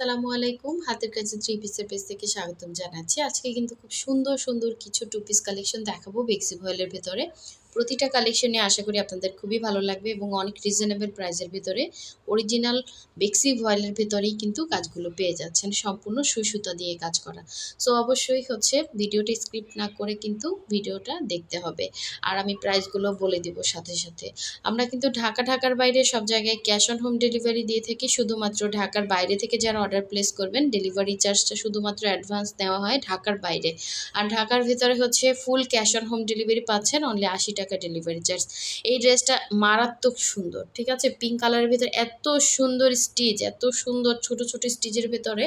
সালামু আলাইকুম। হাতের কাছে থ্রি পিসের পেজ থেকে স্বাগতম জানাচ্ছি। আজকে কিন্তু খুব সুন্দর সুন্দর কিছু টু পিস কালেকশন দেখাবো বেক্সি ভয়েলের ভেতরে। প্রতিটা কালেকশনে আশা করি আপনাদের খুবই ভালো লাগবে এবং অনেক রিজনেবল প্রাইসের ভিতরে অরিজিনাল বেক্সি ভয়েলের ভিতরেই কিন্তু কাজগুলো পেয়ে যাচ্ছেন, সম্পূর্ণ সুই সুতা দিয়ে কাজ করা। সো অবশ্যই হচ্ছে ভিডিওটি স্ক্রিপ্ট না করে কিন্তু ভিডিওটা দেখতে হবে। আর আমি প্রাইসগুলো বলে দিব সাথে সাথে। আমরা কিন্তু ঢাকা, ঢাকার বাইরে সব জায়গায় ক্যাশ অন হোম ডেলিভারি দিয়ে থাকি। শুধুমাত্র ঢাকার বাইরে থেকে যারা অর্ডার প্লেস করবেন ডেলিভারি চার্জটা শুধুমাত্র অ্যাডভান্স নেওয়া হয় ঢাকার বাইরে। আর ঢাকার ভিতরে হচ্ছে full cash on home delivery পাচ্ছেন অনলি আশি টাকা ডেলিভারি চার্জ এই ড্রেসটা মারাত্মক সুন্দর, ঠিক আছে? পিঙ্ক কালারের ভিতরে এত সুন্দর স্টিচ এত সুন্দর ছোট ছোট স্টিচের ভিতরে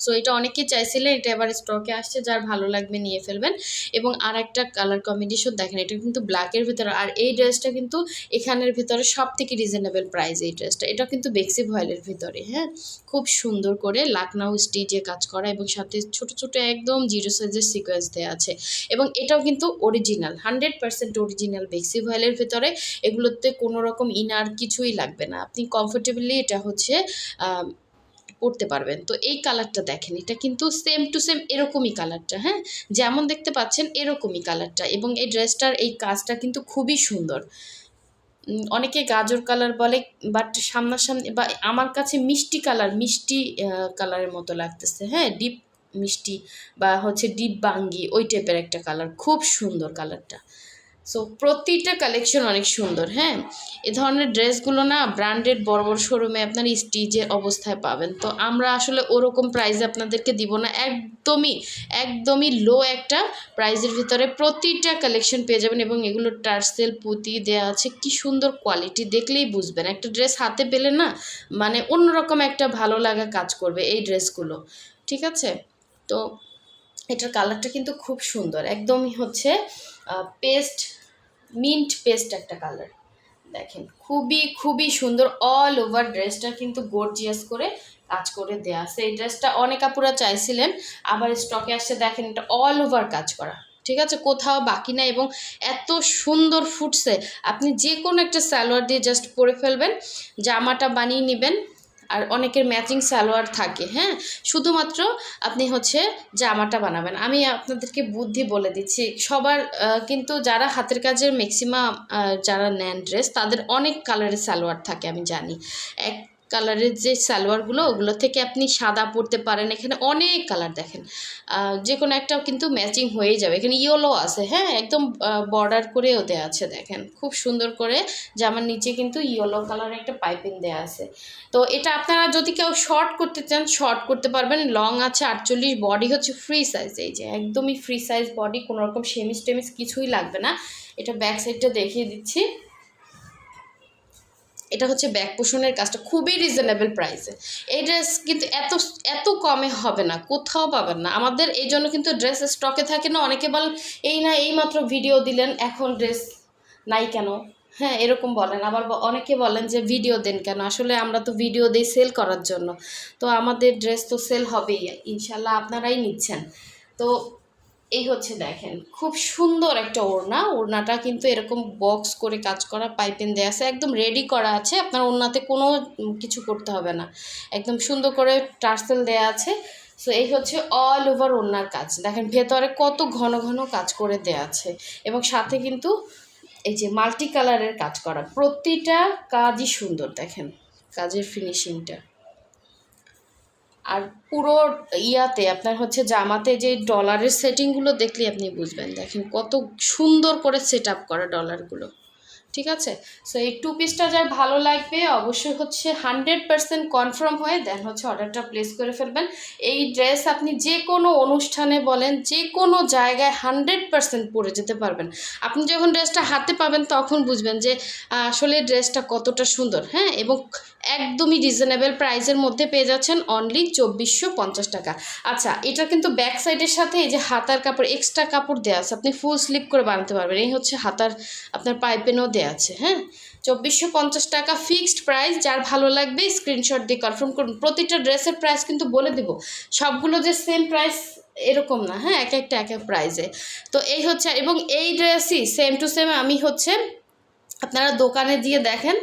সো এটা অনেকেই চাইছিলেন এটা এবার স্টকে আসছে, যার ভালো লাগবে নিয়ে ফেলবেন। এবং আর একটা কালার কম্বিনেশন দেখেন, এটা কিন্তু ব্ল্যাকের ভিতরে। আর এই ড্রেসটা কিন্তু এখানের ভিতরে সব থেকে রিজনেবল প্রাইস এই ড্রেসটা এটা কিন্তু বেক্সি ভয়েলের ভিতরে হ্যাঁ? খুব সুন্দর করে লাকনাউ স্টিচে কাজ করা এবং সাথে ছোট ছোট একদম জিরো সাইজের সিকোয়েন্স দেওয়া আছে। এবং এটাও কিন্তু অরিজিনাল হান্ড্রেড পার্সেন্ট অরিজিনাল বেক্সি ভয়েলের ভিতরে। এগুলোতে কোনো রকম ইনার কিছুই লাগবে না। আপনি কমফোর্টেবলি এটা হচ্ছে পরতে পারবেন। তো এই কালারটা দেখেন, এটা কিন্তু সেম টু সেম এরকমই কালারটা হ্যাঁ? যেমন দেখতে পাচ্ছেন এরকমই কালারটা এবং এই ড্রেসটার এই কাজটা কিন্তু খুবই সুন্দর। অনেকে গাজর কালার বলে বাট সামনাসামনি বা আমার কাছে মিষ্টি কালার মিষ্টি কালারের মতো লাগতেছে হ্যাঁ? ডিপ মিষ্টি বা হচ্ছে ডিপ বাঙ্গি, ওই টাইপের একটা কালার খুব সুন্দর কালারটা সো প্রতিটা কালেকশন অনেক সুন্দর হ্যাঁ? এ ধরনের ড্রেসগুলো না ব্র্যান্ডেড বড় বড় শোরুমে আপনার স্টিজের অবস্থায় পাবেন। তো আমরা আসলে ওরকম প্রাইসে আপনাদেরকে দিব না। একদমই একদমই লো একটা প্রাইজের ভিতরে প্রতিটা কালেকশন পেয়ে যাবেন এবং এগুলো টার্সেল, পুঁতি দেওয়া আছে। কি সুন্দর কোয়ালিটি দেখলেই বুঝবেন। একটা ড্রেস হাতে পেলে না মানে অন্যরকম একটা ভালো লাগা কাজ করবে এই ড্রেসগুলো। ঠিক আছে? তো এটার কালারটা কিন্তু খুব সুন্দর। একদমই হচ্ছে পেস্ট মিন্ট পেস্ট একটা কালার দেখেন, খুবই খুবই সুন্দর অল ওভার ড্রেসটা কিন্তু গর্জিয়াস করে কাজ করে দেওয়া আছে। এই ড্রেসটা অনেক আপুরা চাইছিলেন, আবার স্টকে আসছে, দেখেন এটা অল ওভার কাজ করা। ঠিক আছে, কোথাও বাকি না এবং এত সুন্দর ফুটছে। আপনি যে কোনো একটা সালোয়ার দিয়ে জাস্ট পরে ফেলবেন, জামাটা বানিয়ে নেবেন। আর অনেকের ম্যাচিং সালোয়ার থাকে হ্যাঁ? শুধুমাত্র আপনি হচ্ছে জামাটা বানাবেন। আমি আপনাদেরকে বুদ্ধি বলে দিচ্ছি, সবার কিন্তু যারা হাতের কাজের ম্যাক্সিমাম যারা নেন ড্রেস তাদের অনেক কালারের সালোয়ার থাকে আমি জানি। এক কালারের যে সালোয়ারগুলো, ওগুলো থেকে আপনি সাদা পরতে পারেন। এখানে অনেক কালার দেখেন। যে কোনো একটা কিন্তু ম্যাচিং হয়ে যাবে। এখানে ইয়েলো আছে হ্যাঁ? একদম বর্ডার করেও দেওয়া আছে, দেখেন। খুব সুন্দর করে জামার নিচে কিন্তু ইয়েলো কালারের একটা পাইপিং দেওয়া আছে। তো এটা আপনারা যদি কেউ শর্ট করতে চান শর্ট করতে পারবেন। লং আছে আটচল্লিশ বডি হচ্ছে ফ্রি সাইজ এই যে একদমই ফ্রি সাইজ বডি কোনো রকম সেমিস টেমিস কিছুই লাগবে না। এটা ব্যাক সাইডটা দেখিয়ে দিচ্ছি। এটা হচ্ছে ব্যাক পোষণের কাজটা খুবই রিজনেবল প্রাইসে এই ড্রেস কিন্তু এত এত কমে হবে না, কোথাও পাবেন না। আমাদের এই জন্য কিন্তু ড্রেস স্টকে থাকে না, অনেকে বলেন এই না, এই মাত্র ভিডিও দিলেন, এখন ড্রেস নাই কেন? হ্যাঁ এরকম বলেন। আবার অনেকে বলেন যে ভিডিও দেন কেন? আসলে আমরা তো ভিডিও দিই সেল করার জন্য। তো আমাদের ড্রেস তো সেল হবেই, ইনশাল্লাহ আপনারাই নিচ্ছেন। তো এই হচ্ছে দেখেন, খুব সুন্দর একটা ওড়না। ওড়নাটা কিন্তু এরকম বক্স করে কাজ করা পাইপেন দেওয়া আছে। একদম রেডি করা আছে। আপনার ওড়নাতে কোনো কিছু করতে হবে না। একদম সুন্দর করে টার্সেল দেওয়া আছে। সো এই হচ্ছে অল ওভার ওড়নার কাজ। দেখেন, ভেতরে কত ঘন ঘন কাজ করে দেওয়া আছে। এবং সাথে কিন্তু এই যে মাল্টি কালারের কাজ করা। প্রতিটা কাজই সুন্দর, দেখেন। কাজের ফিনিশিংটা আর পুরো ইয়াতে আপনার হচ্ছে জামাতে যে ডলারের সেটিংগুলো দেখলে আপনি বুঝবেন। দেখেন কত সুন্দর করে সেট আপ করা ডলারগুলো ঠিক আছে? সো এই টু পিসটা যার ভালো লাগবে, অবশ্যই হচ্ছে হান্ড্রেড পারসেন্ট কনফার্ম হয়ে দেন হচ্ছে অর্ডারটা প্লেস করে ফেলবেন। এই ড্রেস আপনি যে কোনো অনুষ্ঠানে বলেন যে কোনো জায়গায় হান্ড্রেড পারসেন্ট পরে যেতে পারবেন। আপনি যখন ড্রেসটা হাতে পাবেন তখন বুঝবেন যে আসলে ড্রেসটা কতটা সুন্দর হ্যাঁ? এবং একদমই রিজনেবল প্রাইসের মধ্যে পেয়ে যাচ্ছেন অনলি চব্বিশশো পঞ্চাশ টাকা। আচ্ছা এটা কিন্তু ব্যাক সাইডের সাথে এই যে হাতার কাপড় এক্সট্রা কাপড় দেওয়া আছে, আপনি ফুল স্লিপ করে বানাতে পারবেন। এই হচ্ছে হাতার আপনার পাইপেনও দেওয়া আছে হ্যাঁ? চব্বিশশো পঞ্চাশ টাকা ফিক্সড প্রাইস যার ভালো লাগবে স্ক্রিনশট দিয়ে কনফার্ম করুন। প্রতিটা ড্রেসের প্রাইস কিন্তু বলে দেব। সবগুলো যে সেম প্রাইস এরকম না হ্যাঁ? এক একটা, এক এক প্রাইসে তো এই হচ্ছে, এবং এই ড্রেসই সেম টু সেম আমি হচ্ছে আপনারা দোকানে দিয়ে দেখেন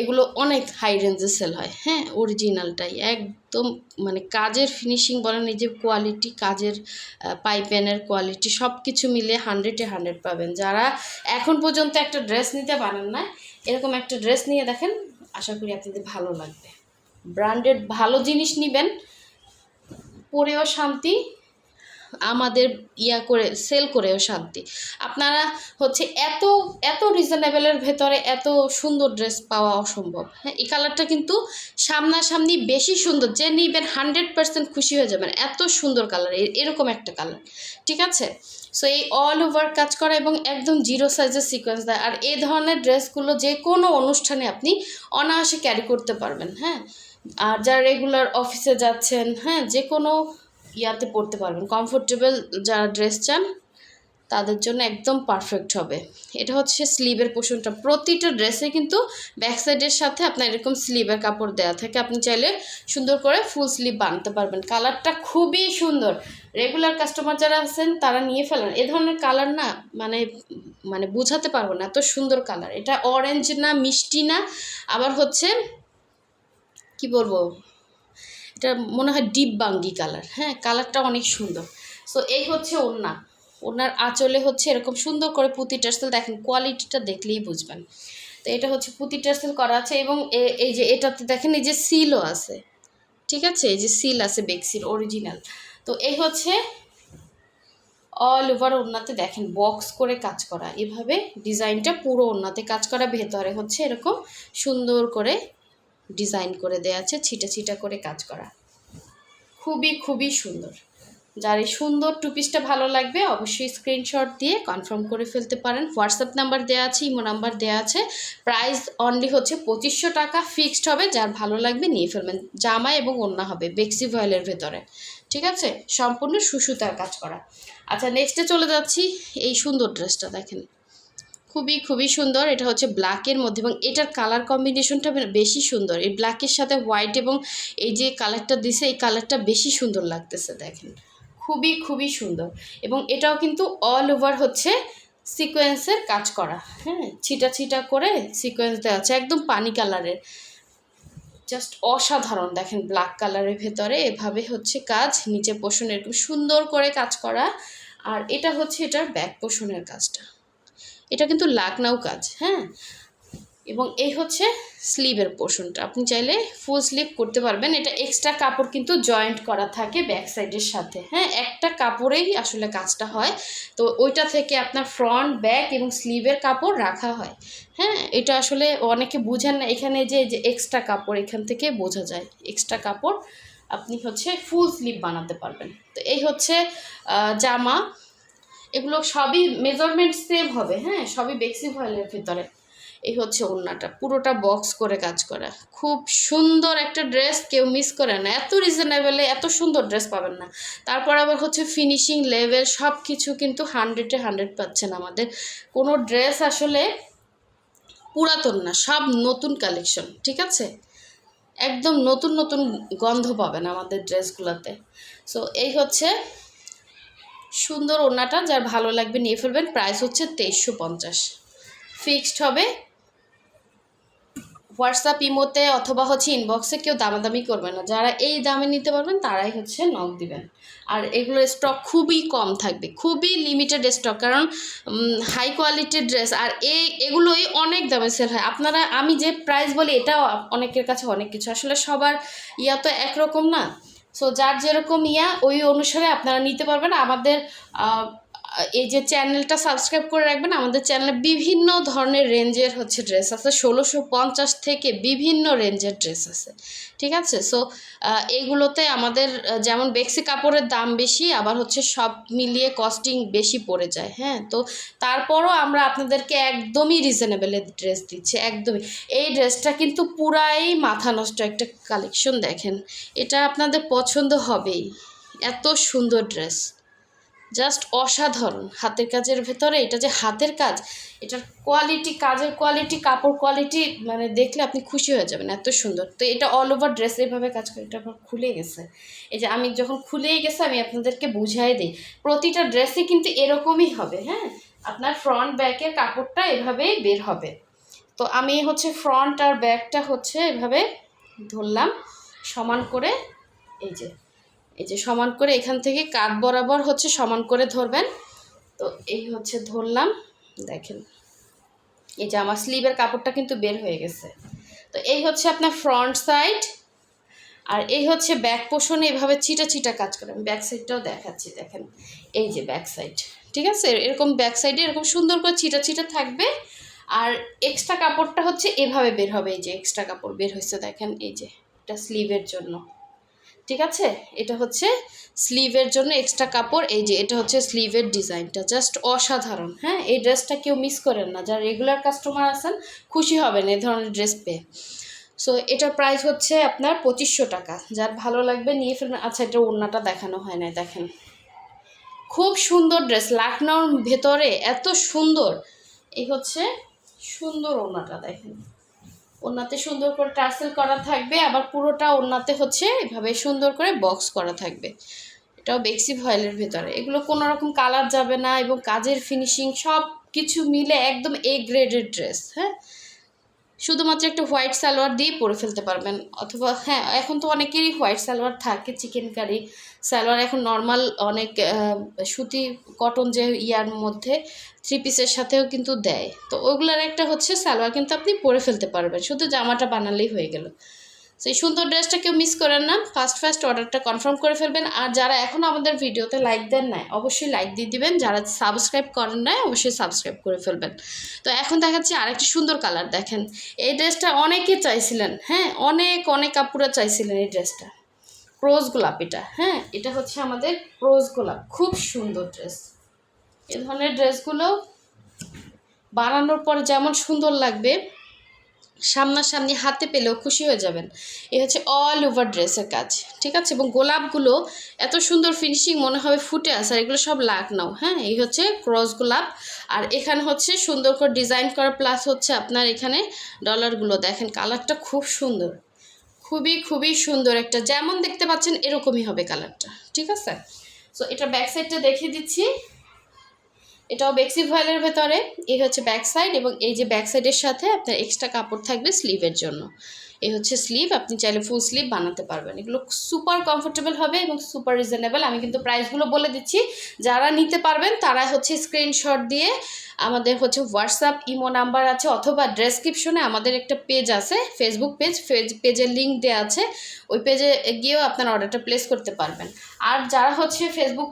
এগুলো অনেক হাই রেঞ্জে সেল হয়। হ্যাঁ অরিজিনালটাই একদম মানে কাজের ফিনিশিং বলেন, এই যে কোয়ালিটি কাজের পাইপেনের কোয়ালিটি সব কিছু মিলে হান্ড্রেডে হান্ড্রেড পাবেন। যারা এখন পর্যন্ত একটা ড্রেস নিতে পারেন না, এরকম একটা ড্রেস নিয়ে দেখেন, আশা করি আপনাদের ভালো লাগবে। ব্র্যান্ডেড ভালো জিনিস নেবেন, পরেও শান্তি। আমাদের ইয়া করে সেল করেও শান্তি। আপনারা হচ্ছে এত এত রিজনেবলের ভেতরে এত সুন্দর ড্রেস পাওয়া অসম্ভব। হ্যাঁ এই কালারটা কিন্তু সামনাসামনি বেশি সুন্দর, যে নিবেন হান্ড্রেড পার্সেন্ট খুশি হয়ে যাবেন, এত সুন্দর কালার এরকম একটা কালার ঠিক আছে? সো এই অল ওভার কাজ করা এবং একদম জিরো সাইজের সিকোয়েন্স দেয়। আর এই ধরনের ড্রেসগুলো যে কোনো অনুষ্ঠানে আপনি অনায়াসে ক্যারি করতে পারবেন হ্যাঁ? আর যারা রেগুলার অফিসে যাচ্ছেন হ্যাঁ যে কোনো ইয়াতে পরতে পারবেন। কমফোর্টেবল যারা ড্রেস চান, তাদের জন্য একদম পারফেক্ট হবে। এটা হচ্ছে স্লিভের পোষণটা প্রতিটা ড্রেসে কিন্তু ব্যাক সাইডের সাথে আপনার এরকম স্লিভের কাপড় দেওয়া থাকে। আপনি চাইলে সুন্দর করে ফুল স্লিভ বানাতে পারবেন। কালারটা খুবই সুন্দর। রেগুলার কাস্টমার যারা আছেন, তারা নিয়ে ফেলেন। এ ধরনের কালার না মানে মানে বোঝাতে পারব না। এত সুন্দর কালার এটা অরেঞ্জ না, মিষ্টি না। আবার হচ্ছে, কি বলব? এটা মনে হয় ডিপ বাঙ্গি কালার হ্যাঁ কালারটা অনেক সুন্দর। সো এই হচ্ছে ওড়না। ওনার আঁচলে হচ্ছে এরকম সুন্দর করে পুঁতি টার্সেল দেখেন কোয়ালিটিটা দেখলেই বুঝবেন। তো এটা হচ্ছে পুঁতি টার্সেল করা আছে এবং এই যে এটাতে দেখেন, এই যে সিলও আছে। ঠিক আছে? এই যে সিল আছে, বেক্সির অরিজিনাল তো এই হচ্ছে অল ওভার ওড়নাতে দেখেন বক্স করে কাজ করা। এভাবে ডিজাইনটা পুরো ওড়নাতে কাজ করা। ভেতরে হচ্ছে এরকম সুন্দর করে ডিজাইন করে দেওয়া আছে, ছিটা ছিটা করে কাজ করা। খুবই খুবই সুন্দর। যার এই সুন্দর টু পিসটা ভালো লাগবে, অবশ্যই স্ক্রিনশট দিয়ে কনফার্ম করে ফেলতে পারেন। হোয়াটসঅ্যাপ নাম্বার দেওয়া আছে ইমো নাম্বার দেওয়া আছে। প্রাইস অনলি হচ্ছে পঁচিশশো টাকা ফিক্সড হবে, যার ভালো লাগবে নিয়ে ফেলবেন। জামা এবং ওড়না হবে, বেক্সি ভয়েলের ভেতরে। ঠিক আছে? সম্পূর্ণ সুসুতার কাজ করা। আচ্ছা নেক্সটে চলে যাচ্ছি, এই সুন্দর ড্রেসটা দেখেন। খুবই খুবই সুন্দর। এটা হচ্ছে ব্ল্যাকের মধ্যে এবং এটার কালার কম্বিনেশনটা বেশি সুন্দর। এই ব্ল্যাকের সাথে হোয়াইট এবং এই যে কালারটা দিছে, এই কালারটা বেশি সুন্দর লাগতেছে, দেখেন। খুবই খুবই সুন্দর। এবং এটাও কিন্তু অল ওভার হচ্ছে সিকোয়েন্সের কাজ করা। হ্যাঁ ছিটা ছিটা করে সিকোয়েন্স দেওয়া আছে একদম পানি কালারের জাস্ট অসাধারণ, দেখেন ব্ল্যাক কালারের ভেতরে। এভাবে হচ্ছে কাজ, নিচে পোষণ এরকম সুন্দর করে কাজ করা। আর এটা হচ্ছে এটার ব্যাক পোষণের কাজটা। এটা কিন্তু লাকনাও কাজ হ্যাঁ? এবং এই হচ্ছে স্লিভের পোর্শনটা আপনি চাইলে ফুল স্লিভ করতে পারবেন। এটা এক্সট্রা কাপড় কিন্তু জয়েন্ট করা থাকে ব্যাক সাইডের সাথে হ্যাঁ? একটা কাপড়েই আসলে কাজটা হয়। তো ওইটা থেকে আপনার ফ্রন্ট ব্যাক এবং স্লিভের কাপড় রাখা হয় হ্যাঁ? এটা আসলে অনেকে বুঝেন না, এখানে যে যে এক্সট্রা কাপড় এখান থেকে বোঝা যায়। এক্সট্রা কাপড় আপনি হচ্ছে ফুল স্লিভ বানাতে পারবেন। তো এই হচ্ছে জামা। এগুলো সবই মেজারমেন্ট সেম হবে হ্যাঁ? সবই বেক্সি ভয়েলের ভিতরে। এই হচ্ছে ওড়নাটা, পুরোটা বক্স করে কাজ করা। খুব সুন্দর একটা ড্রেস কেউ মিস করে না। এত রিজনেবলে এত সুন্দর ড্রেস পাবেন না। তারপর আবার হচ্ছে ফিনিশিং লেভেল সব কিছু কিন্তু হান্ড্রেডে হান্ড্রেড পাচ্ছেন আমাদের। কোনো ড্রেস আসলে পুরাতন না, সব নতুন কালেকশন ঠিক আছে? একদম নতুন নতুন গন্ধ পাবেন আমাদের ড্রেসগুলোতে সো এই হচ্ছে সুন্দর ওড়নাটা, যার ভালো লাগবে নিয়ে ফেলবেন। প্রাইস হচ্ছে তেইশশো পঞ্চাশ। ফিক্সড হবে হোয়াটসঅ্যাপ, ইমোতে অথবা হচ্ছে ইনবক্সে কেউ দামাদামি করবে না। যারা এই দামে নিতে পারবেন, তারাই হচ্ছে নক দিবেন। আর এগুলোর স্টক খুবই কম থাকবে, খুবই লিমিটেড স্টক কারণ হাই কোয়ালিটির ড্রেস আর এই, এগুলোই অনেক দামে সেল হয়। আপনারা, আমি যে প্রাইস বলি, এটাও অনেকের কাছে অনেক কিছু। আসলে সবার ইয়া তো একরকম না। সো যার যেরকম ইয়া ওই অনুসারে আপনারা নিতে পারবেন। আমাদের এই যে চ্যানেলটা সাবস্ক্রাইব করে রাখবেন, আমাদের চ্যানেলে বিভিন্ন ধরনের রেঞ্জের হচ্ছে ড্রেস আছে। ষোলোশো পঞ্চাশ থেকে বিভিন্ন রেঞ্জের ড্রেস আছে। ঠিক আছে? সো এইগুলোতে আমাদের যেমন বেক্সি কাপড়ের দাম বেশি, আবার হচ্ছে সব মিলিয়ে কস্টিং বেশি পড়ে যায়। হ্যাঁ? তো তারপরও আমরা আপনাদেরকে একদমই রিজনেবলে ড্রেস দিচ্ছি, একদমই। এই ড্রেসটা কিন্তু পুরাই মাথা নষ্ট একটা কালেকশন দেখেন। এটা আপনাদের পছন্দ হবেই। এত সুন্দর ড্রেস জাস্ট অসাধারণ। হাতের কাজের ভেতরে এটা যে হাতের কাজ, এটার কোয়ালিটি কাজের কোয়ালিটি কাপড় কোয়ালিটি মানে দেখলে আপনি খুশি হয়ে যাবেন, এত সুন্দর। তো এটা অল ওভার ড্রেস এভাবে কাজ করে, এটা আমার খুলে গেছে। এই যে আমি যখন খুলেই গেছে, আমি আপনাদেরকে বুঝাই দিই, প্রতিটা ড্রেসই কিন্তু এরকমই হবে হ্যাঁ? আপনার ফ্রন্ট ব্যাকের কাপড়টা এভাবেই বের হবে। তো আমি হচ্ছে ফ্রন্ট আর ব্যাকটা হচ্ছে এভাবে ধরলাম, সমান করে এই যে এই যে সমান করে এখান থেকে কাঠ বরাবর হচ্ছে সমান করে ধরবেন। তো এই হচ্ছে ধরলাম, দেখেন। এই যে আমার স্লিভের কাপড়টা কিন্তু বের হয়ে গেছে। তো এই হচ্ছে আপনার ফ্রন্ট সাইড আর এই হচ্ছে ব্যাক পোষণে এভাবে চিটা চিটা কাজ করে। আমি ব্যাক সাইডটাও দেখাচ্ছি, দেখেন। এই যে ব্যাক সাইড ঠিক আছে? এরকম ব্যাক সাইডে এরকম সুন্দর করে চিটা চিটা থাকবে। আর এক্সট্রা কাপড়টা হচ্ছে এভাবে বের হবে। এই যে এক্সট্রা কাপড় বের হয়েছে, দেখেন। এই যে এটা স্লিভের জন্য। ঠিক আছে? এটা হচ্ছে স্লিভের জন্য এক্সট্রা কাপড়। এই যে, এটা হচ্ছে স্লিভের ডিজাইনটা জাস্ট অসাধারণ হ্যাঁ? এই ড্রেসটা কেউ মিস করেন না। যারা রেগুলার কাস্টমার আছেন, খুশি হবেন এই ধরনের ড্রেস পেয়ে। সো এটার প্রাইস হচ্ছে আপনার পঁচিশশো টাকা। যার ভালো লাগবে নিয়ে ফেলবেন। আচ্ছা এটা ওড়নাটা দেখানো হয় না দেখেন। খুব সুন্দর ড্রেস লাখনৌর ভেতরে এত সুন্দর। এই হচ্ছে সুন্দর ওড়নাটা, দেখেন। ওড়নাতে সুন্দর করে টার্সেল করা থাকবে, আবার পুরোটা ওনাতে হচ্ছে এভাবে সুন্দর করে বক্স করা থাকবে। এটাও বেক্সি ভয়েলের ভেতরে। এগুলো কোনো রকম কালার যাবে না এবং কাজের ফিনিশিং সব কিছু মিলে একদম এ গ্রেডের ড্রেস হ্যাঁ? শুধুমাত্র একটা হোয়াইট সালোয়ার দিয়ে পরে ফেলতে পারবেন। অথবা হ্যাঁ এখন তো অনেকেরই হোয়াইট সালোয়ার থাকে চিকেন কারি সালোয়ার। এখন নর্মাল অনেক সুতি কটন যে ইয়ার মধ্যে থ্রি পিসের সাথেও কিন্তু দেয়। তো ওগুলার একটা হচ্ছে সালোয়ার, কিন্তু আপনি পরে ফেলতে পারবেন। শুধু জামাটা বানালেই হয়ে গেল। সেই সুন্দর ড্রেসটা কেউ মিস করেন না। ফার্স্ট ফার্স্ট অর্ডারটা কনফার্ম করে ফেলবেন। আর যারা এখন আমাদের ভিডিওতে লাইক দেন নাই, অবশ্যই লাইক দিয়ে দিবেন। যারা সাবস্ক্রাইব করেন নাই, অবশ্যই সাবস্ক্রাইব করে ফেলবেন। তো এখন দেখাচ্ছি আরেকটি সুন্দর কালার দেখেন। এই ড্রেসটা অনেকে চাইছিলেন হ্যাঁ? অনেক অনেক কাপুরা চাইছিলেন এই ড্রেসটা রোজ গোলাপ এটা হ্যাঁ? এটা হচ্ছে আমাদের রোজ গোলাপ। খুব সুন্দর ড্রেস এ ধরনের ড্রেসগুলো বানানোর পর যেমন সুন্দর লাগবে সামনাসামনি হাতে পেলেও খুশি হয়ে যাবেন। এ হচ্ছে অল ওভার ড্রেসের কাজ, ঠিক আছে? এবং গোলাপগুলো এত সুন্দর ফিনিশিং মনে হবে ফুটে আসে আর এগুলো সব লাখ নাও হ্যাঁ? এই হচ্ছে ক্রস গোলাপ, আর এখানে হচ্ছে সুন্দর করে ডিজাইন করা প্লাস হচ্ছে আপনার এখানে ডলারগুলো দেখেন কালারটা খুব সুন্দর। খুবই খুবই সুন্দর একটা, যেমন দেখতে পাচ্ছেন এরকমই হবে কালারটা ঠিক আছে? সো এটা ব্যাক সাইডটা দেখিয়ে দিচ্ছি। এটাও বেক্সি ভয়েলের ভেতরে, এই হচ্ছে ব্যাক সাইড এবং এই যে ব্যাক সাইডের সাথে আপনার এক্সট্রা কাপড় থাকবে স্লিভের জন্য। এই হচ্ছে স্লিভ আপনি চাইলে ফুল স্লিভ বানাতে পারবেন। এগুলো সুপার কমফোর্টেবল হবে এবং সুপার রিজনেবল আমি কিন্তু প্রাইসগুলো বলে দিচ্ছি। যারা নিতে পারবেন তারা হচ্ছে স্ক্রিনশট দিয়ে আমাদের হচ্ছে হোয়াটসঅ্যাপ ইমো নাম্বার আছে অথবা ডেসক্রিপশনে আমাদের একটা পেজ আছে ফেসবুক পেজ পেজ পেজের লিঙ্ক দেওয়া আছে। ওই পেজে গিয়েও আপনার অর্ডারটা প্লেস করতে পারবেন। আর যারা হচ্ছে ফেসবুক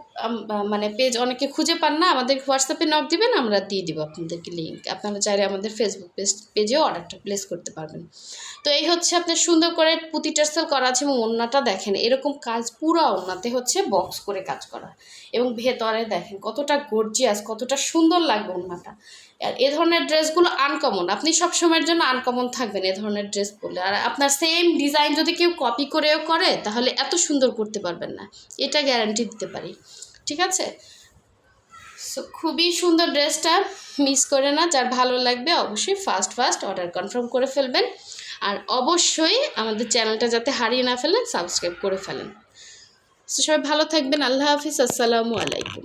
মানে পেজ অনেকে খুঁজে পান না, আমাদের হোয়াটসঅ্যাপে নক দিবেন, আমরা দিয়ে দিব আপনাদেরকে লিঙ্ক আপনারা চাইলে আমাদের ফেসবুক পেজ পেজেও অর্ডারটা প্লেস করতে পারবেন। তো এই হচ্ছে আপনার সুন্দর করে পুঁতি টার্সেল করা আছে এবং ওড়নাটা দেখেন, এরকম কাজ পুরো ওড়নাতে হচ্ছে বক্স করে কাজ করা। এবং ভেতরে দেখেন কতটা গর্জিয়াস কতটা সুন্দর লাগবে ওড়নাটা আর এ ধরনের ড্রেসগুলো আনকমন আপনি সব সময়ের জন্য আনকমন থাকবেন এ ধরনের ড্রেস পরলে। আর আপনার সেম ডিজাইন যদি কেউ কপি করেও করে, তাহলে এত সুন্দর করতে পারবেন না। এটা গ্যারান্টি দিতে পারি। ঠিক আছে? সো খুবই সুন্দর ড্রেসটা মিস করে না। যার ভালো লাগবে অবশ্যই ফার্স্ট ফার্স্ট অর্ডার কনফার্ম করে ফেলবেন। আর অবশ্যই আমাদের চ্যানেলটা যাতে হারিয়ে না ফেলেন সাবস্ক্রাইব করে ফেলেন। সবাই ভালো থাকবেন, আল্লাহ হাফিজ, আসসালামু আলাইকুম।